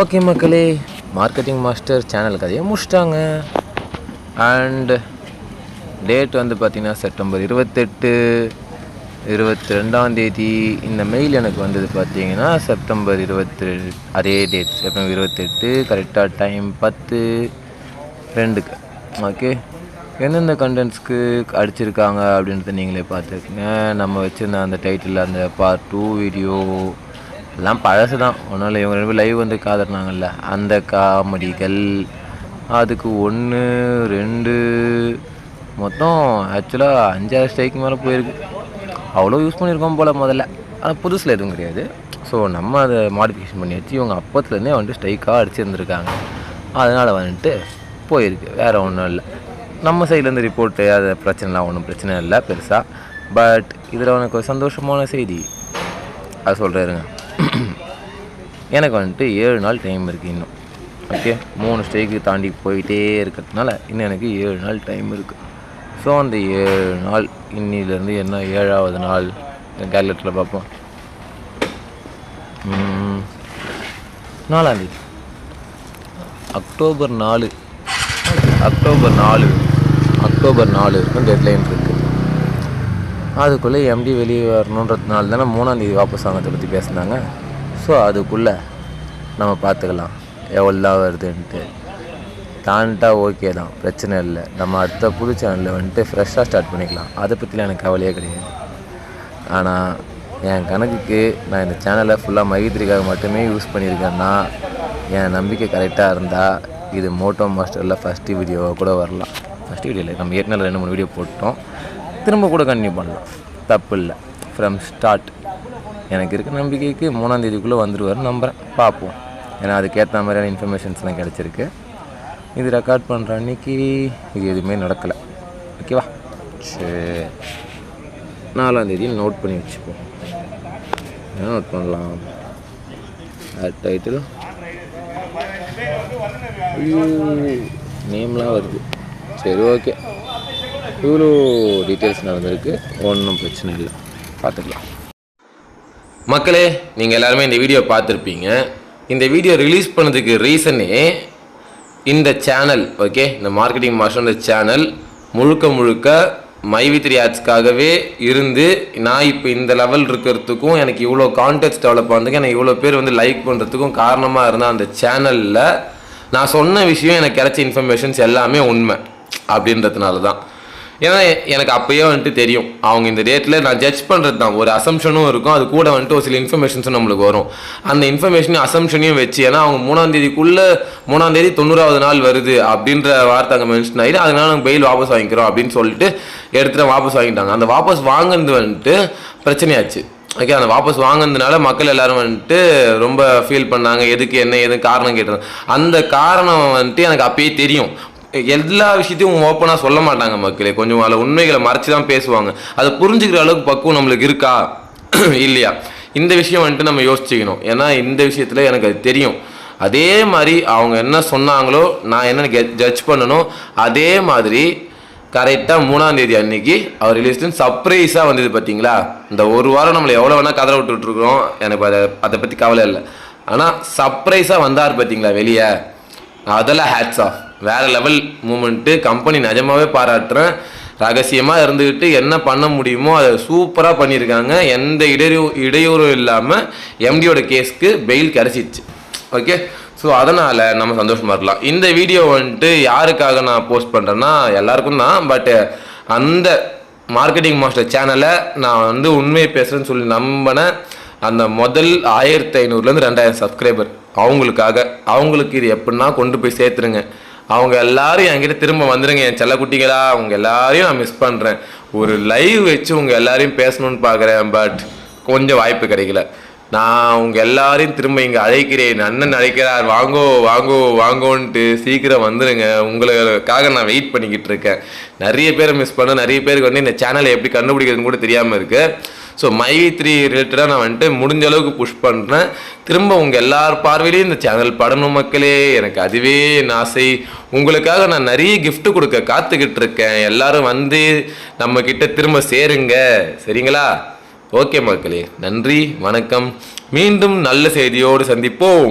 Okay மக்களே marketing master channel கதையை முடிச்சிட்டாங்க. அண்ட் டேட் வந்து பார்த்திங்கன்னா செப்டம்பர் இருபத்தெட்டு இருபத்தி ரெண்டாம் தேதி இந்த மெயில் எனக்கு வந்தது பார்த்தீங்கன்னா செப்டம்பர் இருபத்தி அதே டேட் செப்டம்பர் இருபத்தெட்டு கரெக்டாக டைம் பத்து ரெண்டுக்கு. ஓகே எந்தெந்த கண்டென்ட்ஸ்க்கு அடிச்சிருக்காங்க அப்படின்றத நீங்களே பார்த்துருக்கீங்க நம்ம வச்சுருந்த அந்த டைட்டில் அந்த பார்ட் டூ வீடியோ எல்லாம் பழசு தான் ஒன்றும் இல்லை இவங்க ரெண்டு லைவ் வந்து காதறினாங்கல்ல அந்த காமெடிகள் அதுக்கு ஒன்று ரெண்டு மொத்தம் ஆக்சுவலாக அஞ்சாறு ஸ்டைக்கு மேலே போயிருக்கு. அவ்வளோ யூஸ் பண்ணியிருக்கோம் போல் முதல்ல. ஆனால் புதுசில் எதுவும் கிடையாது. ஸோ நம்ம அதை மாடிஃபிகேஷன் பண்ணி வச்சு இவங்க அப்பத்துலேருந்தே வந்துட்டு ஸ்ட்ரைக்காக அடிச்சிருந்துருக்காங்க. அதனால் வந்துட்டு போயிருக்கு. வேறு ஒன்றும் இல்லை. நம்ம சைட்லேருந்து ரிப்போர்ட்டு அது பிரச்சனைலாம் ஒன்றும் பிரச்சனை இல்லை பெருசாக பட் இதில் உனக்கு ஒரு சந்தோஷமான செய்தி. அது சொல்கிறேருங்க எனக்கு வந்துட்டு ஏழு நாள் டைம் இருக்குது இன்னும். ஓகே மூணு ஸ்டேக்கு தாண்டி போயிட்டே இருக்கிறதுனால இன்னும் எனக்கு ஏழு நாள் டைம் இருக்குது ஸோ அந்த ஏழு நாள் இன்னிலேருந்து என்ன ஏழாவது நாள்? கேலண்டரில் பார்ப்போம். நாலாந்தேதி அக்டோபர் நாலு. அக்டோபர் நாலு. அக்டோபர் நாலு இருக்கும் டெட்லைன் இருக்குது அதுக்குள்ளே எம்டி வெளியே வரணுன்றதுனால தானே மூணாந்தேதி வாபஸ் வாங்கத்தை பற்றி பேசுனாங்க. ஸோ அதுக்குள்ளே நம்ம பார்த்துக்கலாம். எவ்வளோ வருதுன்ட்டு. தான்ட்டா ஓகே தான். பிரச்சனை இல்லை. நம்ம அடுத்த புது சேனலில் வந்துட்டு ஃப்ரெஷ்ஷாக ஸ்டார்ட் பண்ணிக்கலாம். அதை பற்றிலாம் எனக்கு கவலையே கிடையாது. ஆனால் என் கணக்குக்கு நான் இந்த சேனலை ஃபுல்லாக மைத்ரிக்காக மட்டுமே யூஸ் பண்ணியிருக்கேன்னா என் நம்பிக்கை கரெக்டாக இருந்தால் இது மோட்டோ மாஸ்டரில் ஃபஸ்ட்டு வீடியோவாக கூட வரலாம். ஃபஸ்ட்டு வீடியோ இல்லை நம்ம ஏற்கனவே ரெண்டு மூணு வீடியோ போட்டோம். திரும்ப கூட கண்டினியூ பண்ணலாம் தப்பு இல்லை ஃப்ரம் ஸ்டார்ட் எனக்கு இருக்க நம்பிக்கைக்கு மூணாம் தேதிக்குள்ளே வந்துடுவார் நம்புகிறேன் பார்ப்போம். ஏன்னா அதுக்கேற்ற மாதிரியான இன்ஃபர்மேஷன்ஸ்லாம் கிடச்சிருக்கு. இது ரெக்கார்ட் பண்ணுற அன்னைக்கு இது எதுவுமே நடக்கலை. ஓகேவா சரி. நாலாந்தேதி நோட் பண்ணி வச்சுப்போம். என்ன நோட் பண்ணலாம்? டைட்டில் ஐயோ நேம்லாம் வருது. சரி ஓகே இவ்வளோ டீட்டெயில்ஸ் நடந்திருக்கு. ஒன்றும் பிரச்சனை இல்லை. பார்த்துக்கலாம். மக்களே நீங்கள் எல்லாருமே இந்த வீடியோ பார்த்துருப்பீங்க. இந்த வீடியோ ரிலீஸ் பண்ணதுக்கு ரீசனே இந்த சேனல் ஓகே இந்த மார்க்கெட்டிங் மாஸ்டர் சேனல் முழுக்க முழுக்க மைவித்ரி ஆட்ஸ்க்காகவே இருந்து நான் இப்போ இந்த லெவல் இருக்கிறதுக்கும் எனக்கு இவ்வளோ கான்டெக்ட் டெவலப் பண்ணுறதுக்கு எனக்கு இவ்வளோ பேர் வந்து லைக் பண்ணுறதுக்கும் காரணமாக இருந்தால் அந்த சேனலில் நான் சொன்ன விஷயம் எனக்கு கிடைச்ச இன்ஃபர்மேஷன்ஸ் எல்லாமே உண்மை அப்படின்றதுனால தான் ஏன்னா எனக்கு அப்பயே வந்துட்டு தெரியும். அவங்க இந்த டேட்டில் நான் ஜட்ஜ் பண்ணுறது தான். ஒரு அசம்ஷனும் இருக்கும். அது கூட வந்துட்டு ஒரு சில இன்ஃபர்மேஷன்ஸும் நம்மளுக்கு வரும். அந்த இன்ஃபர்மேஷனையும் அசம்ஷனையும் வச்சு ஏன்னா அவங்க மூணாம் தேதிக்குள்ளே மூணாம் தேதி தொண்ணூறாவது நாள் வருது அப்படின்ற வார்த்தை அங்கே மென்ஷன் ஆகிடு அதனால நாங்கள் பெயில் வாபஸ் வாங்கிக்கிறோம் அப்படின்னு சொல்லிட்டு எடுத்துகிட்டு வாபஸ் வாங்கிட்டாங்க. அந்த வாபஸ் வாங்கினது வந்துட்டு பிரச்சனையாச்சு. ஓகே அந்த வாபஸ் வாங்கினதுனால மக்கள் எல்லாரும் வந்துட்டு ரொம்ப ஃபீல் பண்ணாங்க. எதுக்கு என்ன எது காரணம் கேட்டாங்க அந்த காரணம் வந்துட்டு எனக்கு அப்பயே தெரியும். எல்லா விஷயத்தையும் ஓப்பனாக சொல்ல மாட்டாங்க மக்களே. கொஞ்சம் அதில் உண்மைகளை மறைச்சி தான் பேசுவாங்க. அதை புரிஞ்சுக்கிற அளவுக்கு பக்குவம் நம்மளுக்கு இருக்கா? இல்லையா? இந்த விஷயம் வந்துட்டு நம்ம யோசிச்சுக்கணும். ஏன்னா இந்த விஷயத்தில் எனக்கு அது தெரியும். அதே மாதிரி அவங்க என்ன சொன்னாங்களோ நான் என்ன ஜட்ஜ் பண்ணணும் அதே மாதிரி கரெக்டாக மூணாம் தேதி அன்னைக்கு அவர் ரிலீஸ்டு சர்ப்ரைஸாக வந்தது பார்த்தீங்களா இந்த ஒரு வாரம் நம்மளை எவ்வளோ வேணால் கதற விட்டுட்ருக்குறோம் எனக்கு அதை அதை பற்றி கவலை இல்லை. ஆனால் சர்ப்ரைஸாக வந்தார் பார்த்தீங்களா வெளியே? அதெல்லாம் ஹேட்ஸ் ஆஃப் வேற லெவல் மூமெண்ட்டு கம்பெனி நிஜமாகவே பாராட்டுறேன். ரகசியமாக இருந்துக்கிட்டு என்ன பண்ண முடியுமோ அதை சூப்பராக பண்ணியிருக்காங்க. எந்த இடையூ இடையூறும் இல்லாமல் எம்டியோட கேஸ்க்கு பெயில் கிடச்சிச்சு. ஓகே ஸோ அதனால் நம்ம சந்தோஷமாக இருக்கலாம். இந்த வீடியோ வந்துட்டு யாருக்காக நான் போஸ்ட் பண்ணுறேன்னா எல்லாருக்கும் தான். பட்டு அந்த மார்க்கெட்டிங் மாஸ்டர் சேனலை நான் வந்து உண்மையை பேசுகிறேன்னு சொல்லி நம்பினேன் அந்த முதல் ஆயிரத்தி ஐநூறுலேருந்து ரெண்டாயிரம் சப்ஸ்கிரைபர் அவங்களுக்காக அவங்களுக்கு இது எப்படின்னா கொண்டு போய் சேர்த்துருங்க. அவங்க எல்லாரும் என்கிட்ட திரும்ப வந்துருங்க என் செல்லக்குட்டிகளா அவங்க எல்லாரையும் நான் மிஸ் பண்ணுறேன் ஒரு லைவ் வச்சு உங்கள் எல்லாரையும் பேசணும்னு பார்க்குறேன் பட் கொஞ்சம் வாய்ப்பு கிடைக்கல. நான் உங்க எல்லாரையும் திரும்ப இங்கே அழைக்கிறேன். அண்ணன் அழைக்கிறார் வாங்கோ வாங்கோ வாங்கோன்ட்டு சீக்கிரம் வந்துடுங்க உங்களுக்காக நான் வெயிட் பண்ணிக்கிட்டு இருக்கேன். நிறைய பேரை மிஸ் பண்ண நிறைய பேருக்கு வந்து இந்த சேனலை எப்படி கண்டுபிடிக்கிறதுன்னு கூட தெரியாமல் இருக்கு. ஸோ மை த்ரீ ரிலேட்டடாக நான் வந்துட்டு முடிஞ்ச அளவுக்கு புஷ் பண்ணுறேன் திரும்ப உங்கள் எல்லார் பார்வையிலையும் இந்த சேனல் படணும் மக்களே எனக்கு அதுவே என் ஆசை. உங்களுக்காக நான் நிறைய கிஃப்ட் கொடுக்க காத்துக்கிட்டு இருக்கேன். எல்லாரும் வந்து நம்ம கிட்ட திரும்ப சேருங்க. சரிங்களா? ஓகே மக்களே நன்றி வணக்கம். மீண்டும் நல்ல செய்தியோடு சந்திப்போம்.